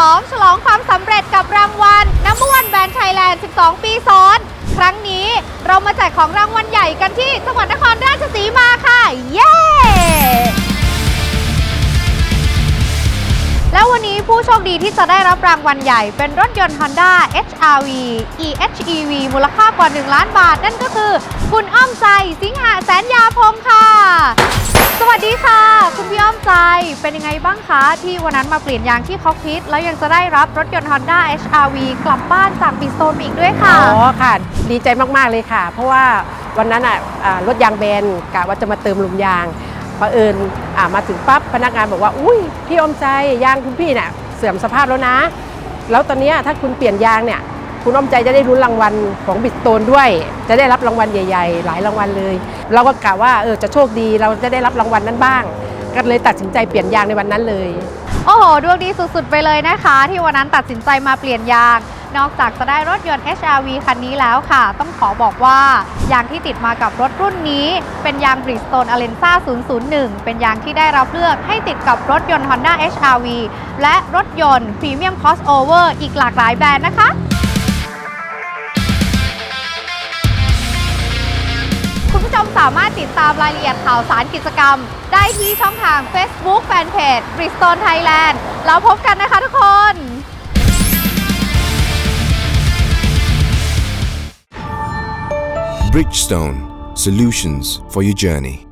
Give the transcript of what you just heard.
2 ฉลองความสำเร็จกับรางวัลน้ำวันแบรนด์ไทยแลนด์12 ปีซ้อน ครั้งนี้เรามาแจกของรางวัลใหญ่กันที่จังหวัดนครราชสีมาค่ะ เย้ แล้ววันนี้ผู้โชคดีที่จะได้รับรางวัลใหญ่เป็นรถยนต์ Honda HR-V eHEV มูลค่ากว่า 1 ล้านบาท นั่นก็คือ คุณอ้อมใจสิงหาแสนยาพงค์ค่ะ สวัสดีค่ะ คุณ พี่อ้อมใจเป็นยังไงบ้างคะ ที่วันนั้นมาเปลี่ยนยางที่คอกพิทแล้วยังจะได้รับรถยนต์ Honda HR-V กลับบ้านจากปิสโตนอีกด้วยค่ะ อ๋อค่ะ ดีใจมาก ๆ เลยค่ะ เพราะว่าวันนั้นอะอ่ารถยางแบนกะว่าจะมาเติมลมยางเอิญอ่ามาถึงปั๊บพนักงานบอกว่า อุ้ยพี่อมใจยางคุณพี่เนี่ยเสื่อมสภาพแล้วนะ แล้วตอนเนี้ยถ้าคุณเปลี่ยนยางเนี่ย คุณอมใจจะได้รุ้นรางวัลของบิสโตนด้วย จะได้รับรางวัลใหญ่ ๆ หลายรางวัลเลย เราก็กะว่าเออจะโชคดีเราจะได้รับรางวัลนั้นบ้าง ก็เลยตัดสินใจเปลี่ยนยางในวันนั้นเลย โอ้โห ดวงดีสุดๆ ไปเลยนะคะ ที่วันนั้นตัดสินใจมาเปลี่ยนยาง นอกจากจะได้รถยนต์ HRV คันนี้แล้วค่ะ ต้องขอบอกว่า ยางที่ติดมากับรถรุ่นนี้ เป็นยาง Bridgestone Alenza 001 เป็นยางที่ได้รับเลือกให้ติดกับรถยนต์ Honda HRV และรถยนต์ Premium Crossover อีกหลากหลายแบรนด์นะคะามารถติดตามรายละเอียดข่าวสารกิจกรรม ได้ที่ช่องทาง Facebook Fanpage b r i s t o n Thailand แล้วพบกันนะคะทุกคน Bridgestone, solutions for your journey.